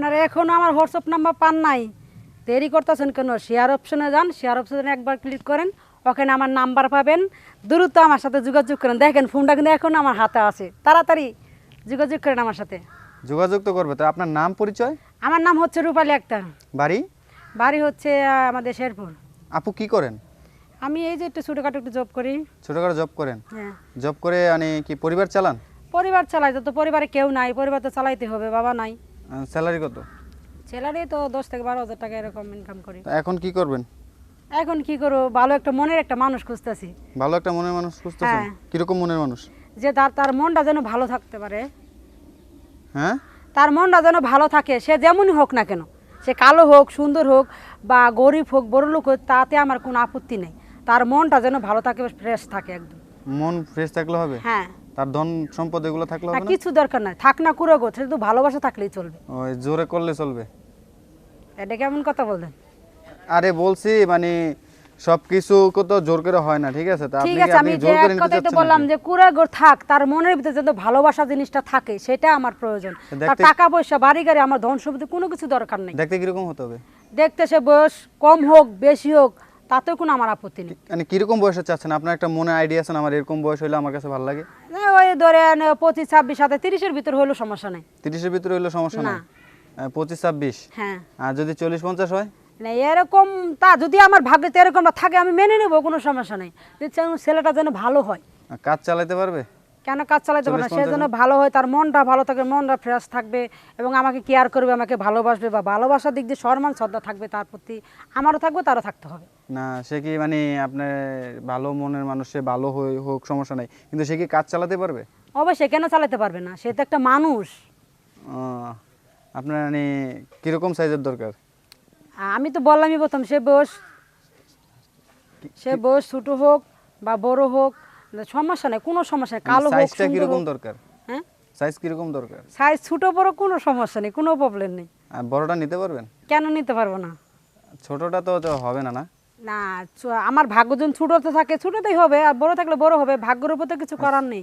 আপনারা এখনও আমার হোয়াটসঅ্যাপ নাম্বার পান নাই। দেরি করতেছেন কেন? শেয়ার অপশনে যান শেয়ার অপশনে একবার ক্লিক করেন ওখানে আমার নাম্বার পাবেন। দ্রুত আমার সাথে যোগাযোগ করেন। দেখেন ফোনটা কিন্তু এখন আমার হাতে আছে। তাড়াতাড়ি যোগাযোগ করেন আমার সাথে। যোগাযোগ তো করবে। তো আপনার নাম পরিচয়? আমার নাম হচ্ছে রূপালী আক্তার। বাড়ি? বাড়ি হচ্ছে আমাদের শেরপুর। আপু কি করেন? আমি এই যে একটু ছোটোখাটো একটু জব করি। ছোটোখাটো জব করেন? হ্যাঁ। জব করে মানে কি পরিবার চালান? পরিবার চালাই তো পরিবারে কেউ নাই পরিবার তো চালাইতে হবে বাবা নাই। স্যালারি কত? ছেলেরই তো দশ থেকে বারো হাজার টাকা এরকম ইনকাম করি। এখন কি করবেন? এখন কি করব? ভালো একটা মনের একটা মানুষ খুঁজতেছি। ভালো একটা মনের মানুষ খুঁজতেছেন? হ্যাঁ। কীরকম মনের মানুষ? যে তার তার মনটা যেন ভালো থাকতে পারে। হ্যাঁ? তার মনটা যেন ভালো থাকে সে যেমনই হোক না কেন। সে কালো হোক সুন্দর হোক বা গরিব হোক বড় লোক হোক তাতে আমার কোনো আপত্তি নেই। তার মনটা যেন ভালো থাকে ফ্রেশ থাকে একদম। মন ফ্রেশ থাকলে হবে? হ্যাঁ। তার ধন সম্পদ এগুলো থাকলে হবে না? কিছু দরকার নাই। থাক না কুড়ো গো শুধু ভালোবাসা থাকলেই চলবে। ওই জোরে করলে চলবে। এটা কেমন কথা বললেন? আরে বলছি মানে সব কিছু তো জোর করে হয় না ঠিক আছে? ঠিক আমি যে জোর করে এক নিতে কথাই তো বললাম যে থাক তার মনের ভিতরে যেন ভালোবাসা জিনিসটা থাকে সেটা আমার প্রয়োজন। তার টাকা পয়সা বাড়ি গাড়ি আমার ধন সম্পত্তি কোনো কিছু দরকার নেই। দেখতে কীরকম হতে হবে? দেখতে সে বয়স কম হোক বেশি হোক তাতেও কোনো আমার আপত্তি নেই। মানে কীরকম বয়সে চাচ্ছেন আপনার একটা মনে আইডিয়া আছে আমার এরকম বয়স হলে আমার কাছে ভালো লাগে? না, ওই ধরেন পঁচিশ ছাব্বিশ সাথে তিরিশের ভিতর হলেও সমস্যা নেই। তিরিশের ভিতরে হলেও সমস্যা না। পঁচিশ ছাব্বিশ? হ্যাঁ। আর যদি চল্লিশ পঞ্চাশ হয়? না এরকম তা যদি আমার ভাগ্যে এরকম থাকে আমি মেনে নেব কোনো সমস্যা নেই। ছেলেটা যেন ভালো হয়। কাজ চালাতে পারবে? কেন কাজ চালাতে পারে না? সে 40-50 যেন ভালো হয় তার মনটা ভালো থাকবে মনটা ফ্রেশ থাকবে এবং আমাকে কেয়ার করবে আমাকে ভালোবাসবে বা ভালোবাসার দিক দিয়ে সম্মান শ্রদ্ধা থাকবে তার প্রতি আমারও থাকবে তারও থাকতে হবে। না সে কি মানে আপনার ভালো মনের মানুষ সে ভালো হয়ে হোক সমস্যা নাই। কিন্তু সে কি কাজ চালাতে পারবে? অবশ্যই কেন চালাতে পারবে না? সে তো একটা মানুষ। আপনার মানে কীরকম সাইজের দরকার? আমি তো বললামই প্রথম সে বয়স সে বয়স ছোটো হোক বা বড় হোক সমস্যা নাই কোনো সমস্যা নেই। কালো হোক সাইজটা কীরকম দরকার? হ্যাঁ? সাইজ কীরকম দরকার? সাইজ ছোট বড় কোনো সমস্যা নেই কোনো প্রবলেম নেই। আর বড়টা নিতে পারবেন? কেন নিতে পারব না? ছোটটা তো তো হবে না না? না আমার ভাগ্য যখন ছোট তো থাকে ছোটতেই হবে আর বড় থাকলে বড় হবে ভাগ্যের উপর তো কিছু করার নেই।